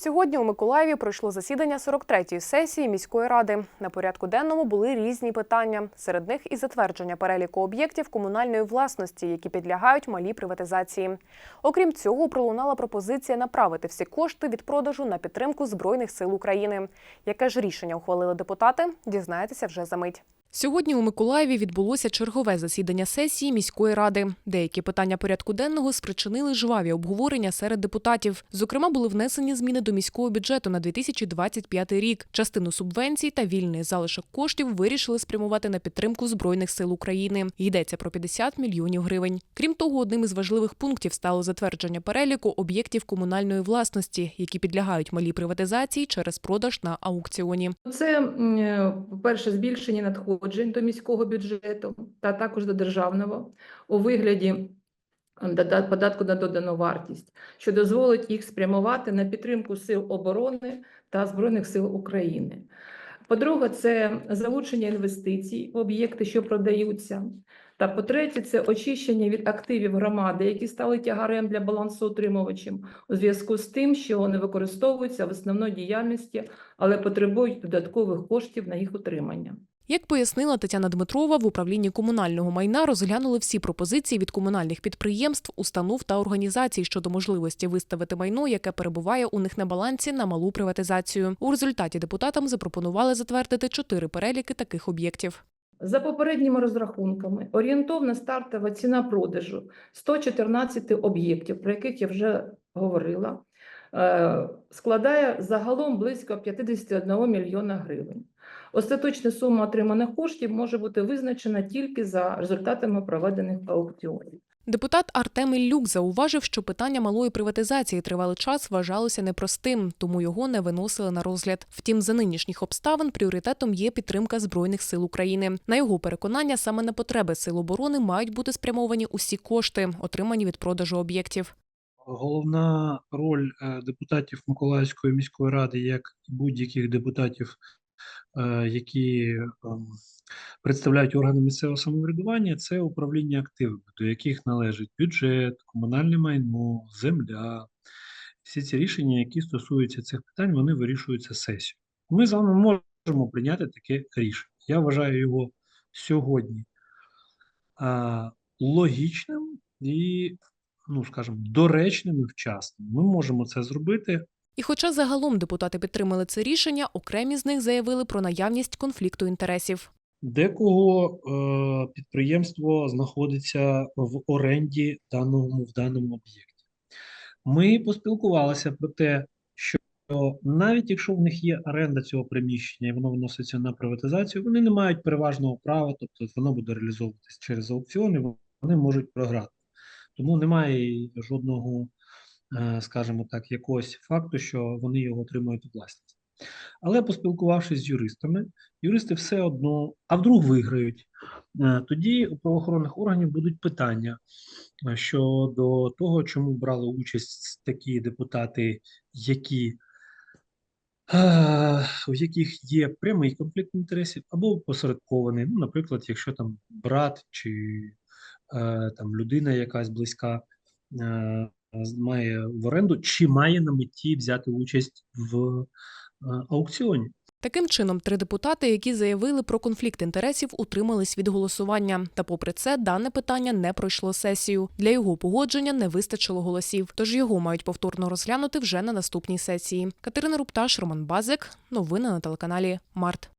Сьогодні у Миколаєві пройшло засідання 43-ї сесії міської ради. На порядку денному були різні питання. Серед них і затвердження переліку об'єктів комунальної власності, які підлягають малій приватизації. Окрім цього, пролунала пропозиція направити всі кошти від продажу на підтримку збройних сил України. Яке ж рішення ухвалили депутати? Дізнаєтеся вже за мить. Сьогодні у Миколаєві відбулося чергове засідання сесії міської ради. Деякі питання порядку денного спричинили жваві обговорення серед депутатів. Зокрема, були внесені зміни до міського бюджету на 2025 рік. Частину субвенцій та вільний залишок коштів вирішили спрямувати на підтримку збройних сил України. Йдеться про 50 мільйонів гривень. Крім того, одним із важливих пунктів стало затвердження переліку об'єктів комунальної власності, які підлягають малій приватизації через продаж на аукціоні. Це, е, по-перше, збільшення надходжень до міського бюджету та також до державного у вигляді податку на додану вартість, що дозволить їх спрямувати на підтримку сил оборони та Збройних сил України. По-друге, це залучення інвестицій в об'єкти, що продаються. Та по-третє, це очищення від активів громади, які стали тягарем для балансоутримувачів у зв'язку з тим, що вони використовуються в основній діяльності, але потребують додаткових коштів на їх утримання. Як пояснила Тетяна Дмитрова, в управлінні комунального майна розглянули всі пропозиції від комунальних підприємств, установ та організацій щодо можливості виставити майно, яке перебуває у них на балансі на малу приватизацію. У результаті депутатам запропонували затвердити чотири переліки таких об'єктів. За попередніми розрахунками, орієнтовна стартова ціна продажу 114 об'єктів, про яких я вже говорила, е, складає загалом близько 51 мільйона гривень. Остаточна сума отриманих коштів може бути визначена тільки за результатами проведених аукціонів. Депутат Артем Іллюк зауважив, що питання малої приватизації тривалий час вважалося непростим, тому його не виносили на розгляд. Втім, за нинішніх обставин пріоритетом є підтримка збройних сил України. На його переконання, саме на потреби сил оборони мають бути спрямовані усі кошти, отримані від продажу об'єктів. Головна роль е, депутатів Миколаївської міської ради, як будь-яких депутатів, які ем, представляють органи місцевого самоврядування, це управління активами, до яких належить бюджет, комунальне майно, земля. Всі ці рішення, які стосуються цих питань, вони вирішуються сесією. Ми з вами можемо прийняти таке рішення. Я вважаю його сьогодні а, логічним і ну, скажімо, доречним і вчасним. Ми можемо це зробити. І хоча загалом депутати підтримали це рішення, окремі з них заявили про наявність конфлікту інтересів. Декого е, підприємство знаходиться в оренді даному, в даному об'єкті. Ми поспілкувалися про те, що навіть якщо в них є оренда цього приміщення і воно виноситься на приватизацію, вони не мають переважного права, тобто воно буде реалізовуватись через аукціони, вони можуть програти. Тому немає жодного, скажімо так, якогось факту, що вони його отримують у власність. Але поспілкувавшись з юристами, юристи все одно, а вдруг виграють, е, тоді у правоохоронних органів будуть питання е, щодо того, чому брали участь такі депутати, які, е, в яких є прямий конфлікт інтересів або посередкований. Ну, наприклад, якщо там брат чи е, там людина якась близька е, має в оренду, чи має на меті взяти участь в е, аукціоні. Таким чином, три депутати, які заявили про конфлікт інтересів, утримались від голосування. Та, попри це, дане питання не пройшло сесію. Для його погодження не вистачило голосів, тож його мають повторно розглянути вже на наступній сесії. Катерина Рупташ, Роман Базик. Новини на телеканалі Март.